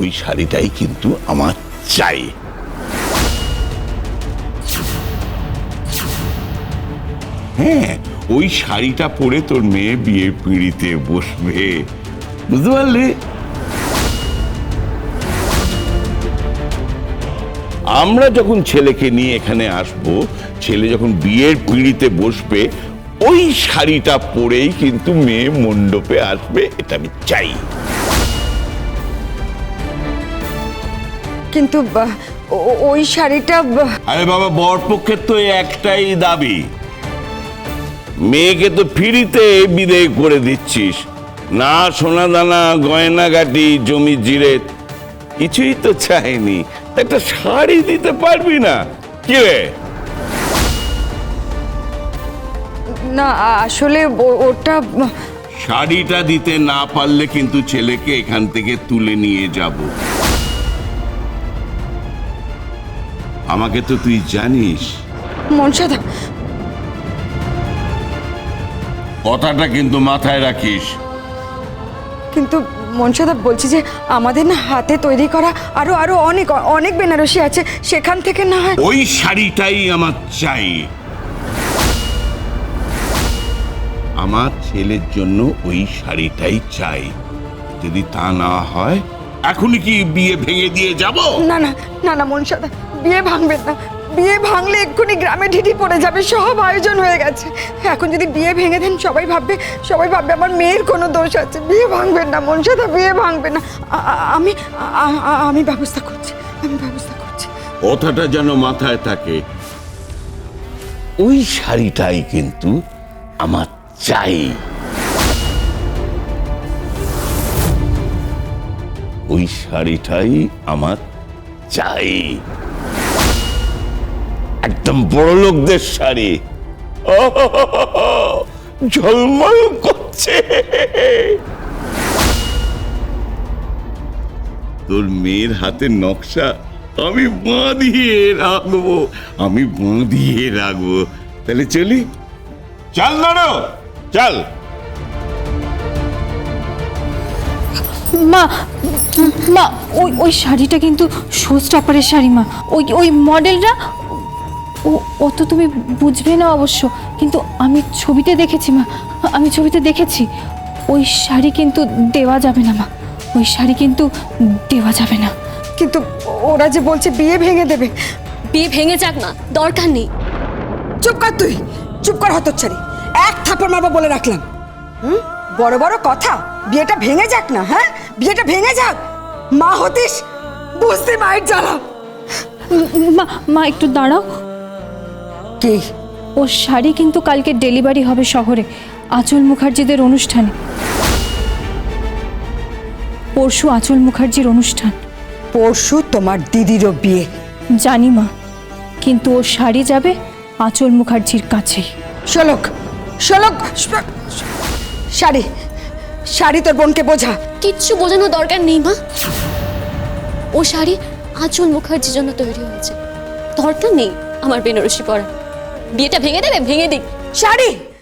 ওই শাড়িটাই কিন্তু আমার চাই। হ্যাঁ ওই শাড়িটা পরে তোর মেয়ে বিয়ে পিড়িতে বসবে। বুঝতে পারলি? আমরা যখন ছেলেকে নিয়ে এখানে আসব, ছেলে যখন বিয়ের পিঁড়িতে বসবে, ওই শাড়িটা পরেই কিন্তু মেয়ে মণ্ডপে আসবে, এটা আমি চাই। কিন্তু ওই শাড়িটা আরে বাবা বরপক্ষের তো একটাই দাবি। মেয়েকে তো ফিরিতে বিদায় করে দিচ্ছিস। না সোনা দানা গয়নাগাটি জমি জিরে কিছুই তো চাইনি। একটা শাড়ি দিতে পারবি না? কি রে? না আসলে ওটা শাড়িটা দিতে না পারলে কিন্তু ছেলেকে এখান থেকে তুলে নিয়ে যাব। আমাকে তো তুই জানিস। মনসাদা। কথাটা কিন্তু মাথায় রাখিস। কিন্তু মনসাদা বলছি যে আমাদের না হাতে তৈরি করা আরও আরও অনেক অনেক বেনারসি আছে সেখান থেকে না হয় ওই শাড়িটাই আমার চাই। আমার ছেলের জন্য ওই শাড়িটাই চাই। যদি তা না হয় এখনই কি বিয়ে ভেঙে দিয়ে যাব? না না না না মনসাদা। বিয়ে ভাঙবেন না। বিয়ে ভাঙলে এক্ষুনি গ্রামে ঢিঢি পড়ে যাবে সব আয়োজন হয়ে গেছে। এখন যদি বিয়ে ভেঙে দেন সবাই ভাববে সবাই ভাববে আমার মেয়ের কোনো দোষ আছে। বিয়ে ভাঙবেন না মনসাদা বিয়ে ভাঙবেন না। আমি আমি ব্যবস্থা করছি আমি ব্যবস্থা করছি। কথাটা যেন মাথায় থাকে। ওই শাড়িটাই কিন্তু আমার চাই। ওই শাড়িটাই আমার চাই। একদম বড় লোকদের শাড়ি। ঝলমল করছে। তোর মেয়ের হাতের নকশা আমি বাঁধিয়ে রাখব, আমি বাঁধিয়ে রাখব। তাহলে চলি। চল দাঁড়ো চল। মা মা, ওই ওই শাড়িটা কিন্তু শো স্টপারের শাড়ি মা। ওই ওই মডেলটা ও অত তুমি বুঝবে না অবশ্য কিন্তু আমি ছবিতে দেখেছি মা। আমি ছবিতে দেখেছি। ওই শাড়ি কিন্তু দেওয়া যাবে না মা। ওই শাড়ি কিন্তু দেওয়া যাবে না। কিন্তু ওরা যে বলছে বিয়ে ভেঙে দেবে। বিয়ে ভেঙে যাক না দরকার নেই। চুপ কর তুই। চুপ কর হতচ্ছাড়ি। এক থাপড় মারবো বলে রাখলাম। হুম? বড় বড় কথা। বিয়েটা ভেঙে যাক না হ্যাঁ? বিয়েটা ভেঙে যাক। মা হতিস। বুঝতে মায়ের জ্বালা। মা মা একটু দাঁড়াও। কি? ও শাড়ি কিন্তু কালকে ডেলিভারি হবে শহরে আঁচল মুখার্জিদের অনুষ্ঠানে। পরশু আঁচল মুখার্জির অনুষ্ঠান। পরশু তোমার দিদিরও বিয়ে। জানি মা কিন্তু ও শাড়ি যাবে আঁচল মুখার্জির কাছেই শোলক শোলক শাড়ি শাড়ি তোর বোনকে বোঝা। কিচ্ছু বোঝানোর দরকার নেই মা। ও শাড়ি আচল মুখার্জির জন্য তৈরি হয়েছে। দরকার নেই আমার বেনারসি পরা। বিয়েটা ভেঙে দেবে? ভেঙে দিক। শাড়ি!